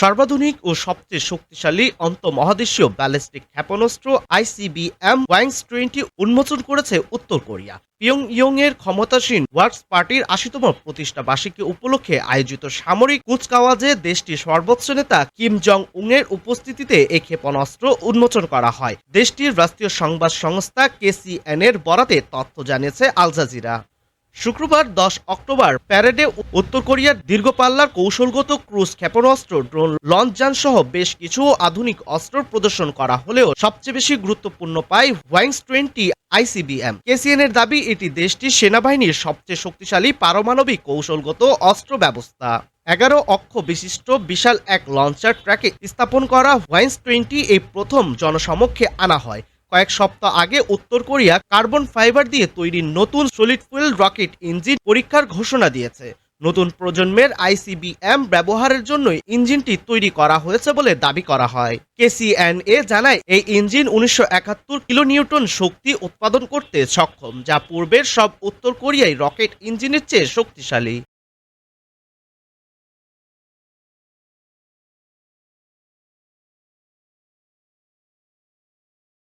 সর্বাধুনিক ও সবচেয়ে শক্তিশালী আন্তঃমহাদেশীয় ব্যালিস্টিক ক্ষেপণাস্ত্র আইসিবিএম ওয়াংস টোয়েন্টি উন্মোচন করেছে উত্তর কোরিয়া। পিয়ং এর ক্ষমতাসীন ওয়ার্কস পার্টির আশিতম প্রতিষ্ঠা বার্ষিকী উপলক্ষে আয়োজিত সামরিক কুচকাওয়াজে দেশটির সর্বোচ্চ নেতা কিম জং উং এর উপস্থিতিতে এই ক্ষেপণাস্ত্র উন্মোচন করা হয়। দেশটির রাষ্ট্রীয় সংবাদ সংস্থা কেসিএন এর বরাতে তথ্য জানিয়েছে আল জাজিরা। শুক্রবার দশ অক্টোবর প্যারেডে উত্তর কোরিয়ার দীর্ঘপাল্লার কৌশলগত ক্রুজ ক্ষেপণাস্ত্র, ড্রোন লঞ্চযান সহ বেশ কিছু আধুনিক অস্ত্র প্রদর্শন করা হলেও সবচেয়ে বেশি গুরুত্বপূর্ণ পায় ওয়াংস টোয়েন্টি আইসিবিএম। কেসিএন এর দাবি, এটি দেশটির সেনাবাহিনীর সবচেয়ে শক্তিশালী পারমাণবিক কৌশলগত অস্ত্র ব্যবস্থা। এগারো অক্ষ বিশিষ্ট বিশাল এক লঞ্চার ট্র্যাকে স্থাপন করা ওয়াইন্স টোয়েন্টি এই প্রথম জনসমক্ষে আনা হয়। কয়েক সপ্তাহ আগে উত্তর কোরিয়া কার্বন ফাইবার দিয়ে তৈরি নতুন সলিড ফুয়েল রকেট ইঞ্জিন পরীক্ষার ঘোষণা দিয়েছে। নতুন প্রজন্মের আইসিবিএম ব্যবহারের জন্যই ইঞ্জিনটি তৈরি করা হয়েছে বলে দাবি করা হয়। কেসিএনএ জানায়, এই ইঞ্জিন উনিশশো একাত্তর কিলো নিউটন শক্তি উৎপাদন করতে সক্ষম, যা পূর্বের সব উত্তর কোরিয়ায় রকেট ইঞ্জিনের চেয়ে শক্তিশালী।